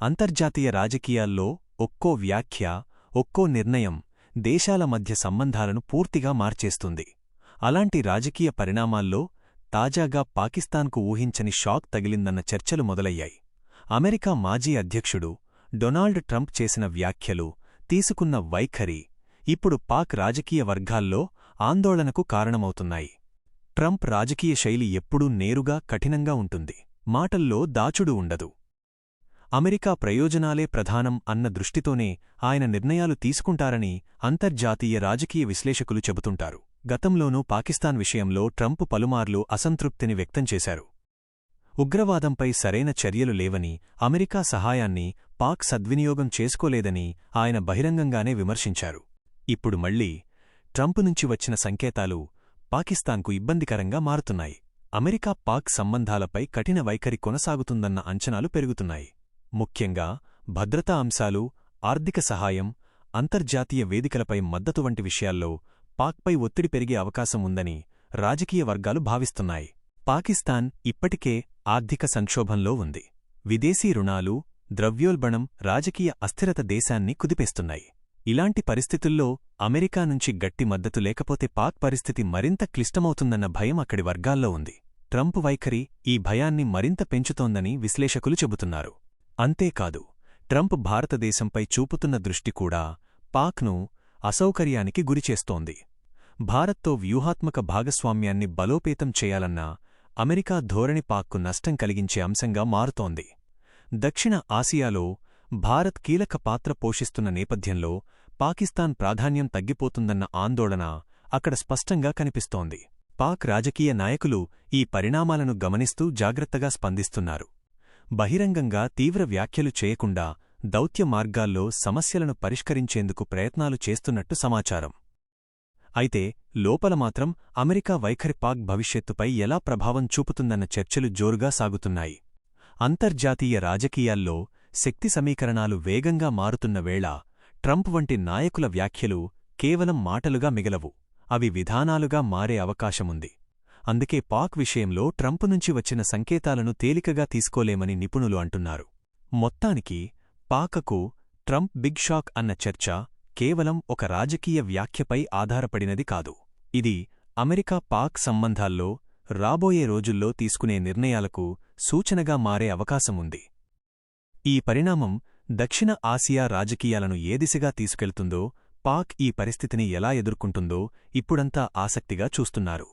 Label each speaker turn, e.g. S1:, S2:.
S1: అంతర్జాతీయ రాజకీయాల్లో ఒక్కో వ్యాఖ్య ఒక్కో నిర్ణయం దేశాల మధ్య సంబంధాలను పూర్తిగా మార్చేస్తుంది. అలాంటి రాజకీయ పరిణామాల్లో తాజాగా పాకిస్తాన్కు ఊహించని షాక్ తగిలిందన్న చర్చలు మొదలయ్యాయి. అమెరికా మాజీ అధ్యక్షుడు డొనాల్డ్ ట్రంప్ చేసిన వ్యాఖ్యలు తీసుకున్న వైఖరి ఇప్పుడు పాక్ రాజకీయ వర్గాల్లో ఆందోళనకు కారణమవుతున్నాయి. ట్రంప్ రాజకీయ శైలి ఎప్పుడూ నేరుగా కఠినంగా ఉంటుంది. మాటల్లో దాచుడు ఉండదు. అమెరికా ప్రయోజనాలే ప్రధానం అన్న దృష్టితోనే ఆయన నిర్ణయాలు తీసుకుంటారని అంతర్జాతీయ రాజకీయ విశ్లేషకులు చెబుతుంటారు. గతంలోనూ పాకిస్తాన్ విషయంలో ట్రంప్ పలుమార్లు అసంతృప్తిని వ్యక్తం చేశారు. ఉగ్రవాదంపై సరైన చర్యలు లేవని అమెరికా సహాయాన్ని పాక్ సద్వినియోగం చేసుకోలేదని ఆయన బహిరంగంగానే విమర్శించారు. ఇప్పుడు మళ్ళీ ట్రంప్ నుంచి వచ్చిన సంకేతాలు పాకిస్తాన్కు ఇబ్బందికరంగా మారుతున్నాయి. అమెరికా పాక్ సంబంధాలపై కఠిన వైఖరి కొనసాగుతుందన్న అంచనాలు పెరుగుతున్నాయి. ముఖ్యంగా భద్రతా అంశాలు ఆర్థిక సహాయం అంతర్జాతీయ వేదికలపై మద్దతు వంటి విషయాల్లో పాక్పై ఒత్తిడి పెరిగే అవకాశం ఉందని రాజకీయ వర్గాలు భావిస్తున్నాయి. పాకిస్తాన్ ఇప్పటికే ఆర్థిక సంక్షోభంలో ఉంది. విదేశీ రుణాలు ద్రవ్యోల్బణం రాజకీయ అస్థిరత దేశాన్ని కుదిపేస్తున్నాయి. ఇలాంటి పరిస్థితుల్లో అమెరికా నుంచి గట్టి మద్దతు లేకపోతే పాక్ పరిస్థితి మరింత క్లిష్టమవుతుందన్న భయం అక్కడి వర్గాల్లో ఉంది. ట్రంప్ వైఖరి ఈ భయాన్ని మరింత పెంచుతోందని విశ్లేషకులు చెబుతున్నారు. అంతేకాదు ట్రంప్ భారతదేశంపై చూపుతున్న దృష్టి కూడా పాక్ను అసౌకర్యానికి గురిచేస్తోంది భారత్తో వ్యూహాత్మక భాగస్వామ్యాన్ని బలోపేతం చేయాలన్న అమెరికా ధోరణి పాక్కు నష్టం కలిగించే అంశంగా మారుతోంది. దక్షిణ ఆసియాలో భారత్ కీలక పాత్ర పోషిస్తున్న నేపథ్యంలో పాకిస్తాన్ ప్రాధాన్యం తగ్గిపోతుందన్న ఆందోళన అక్కడ స్పష్టంగా కనిపిస్తోంది. పాక్ రాజకీయ నాయకులు ఈ పరిణామాలను గమనిస్తూ జాగ్రత్తగా స్పందిస్తున్నారు. బహిరంగంగా తీవ్ర వ్యాఖ్యలు చేయకుండా దౌత్య మార్గాల్లో సమస్యలను పరిష్కరించేందుకు ప్రయత్నాలు చేస్తున్నట్టు సమాచారం. అయితే లోపల మాత్రం అమెరికా వైఖరి పాక్ భవిష్యత్తుపై ఎలా ప్రభావం చూపుతుందన్న చర్చలు జోరుగా సాగుతున్నాయి. అంతర్జాతీయ రాజకీయాల్లో శక్తి సమీకరణాలు వేగంగా మారుతున్న వేళ ట్రంప్ వంటి నాయకుల వ్యాఖ్యలు కేవలం మాటలుగా మిగలవు అవి విధానాలుగా మారే అవకాశముంది. అందుకే పాక్ విషయంలో ట్రంప్ నుంచి వచ్చిన సంకేతాలను తేలికగా తీసుకోలేమని నిపుణులు అంటున్నారు. మొత్తానికి పాకకు ట్రంప్ బిగ్ షాక్ అన్న చర్చ కేవలం ఒక రాజకీయ వ్యాఖ్యపై ఆధారపడినది కాదు. ఇది అమెరికా పాక్ సంబంధాల్లో రాబోయే రోజుల్లో తీసుకునే నిర్ణయాలకు సూచనగా మారే అవకాశముంది ఈ పరిణామం దక్షిణ ఆసియా రాజకీయాలను ఏ దిశగా తీసుకెళ్తుందో పాక్ ఈ పరిస్థితిని ఎలా ఎదుర్కొంటుందో ఇప్పుడంతా ఆసక్తిగా చూస్తున్నారు.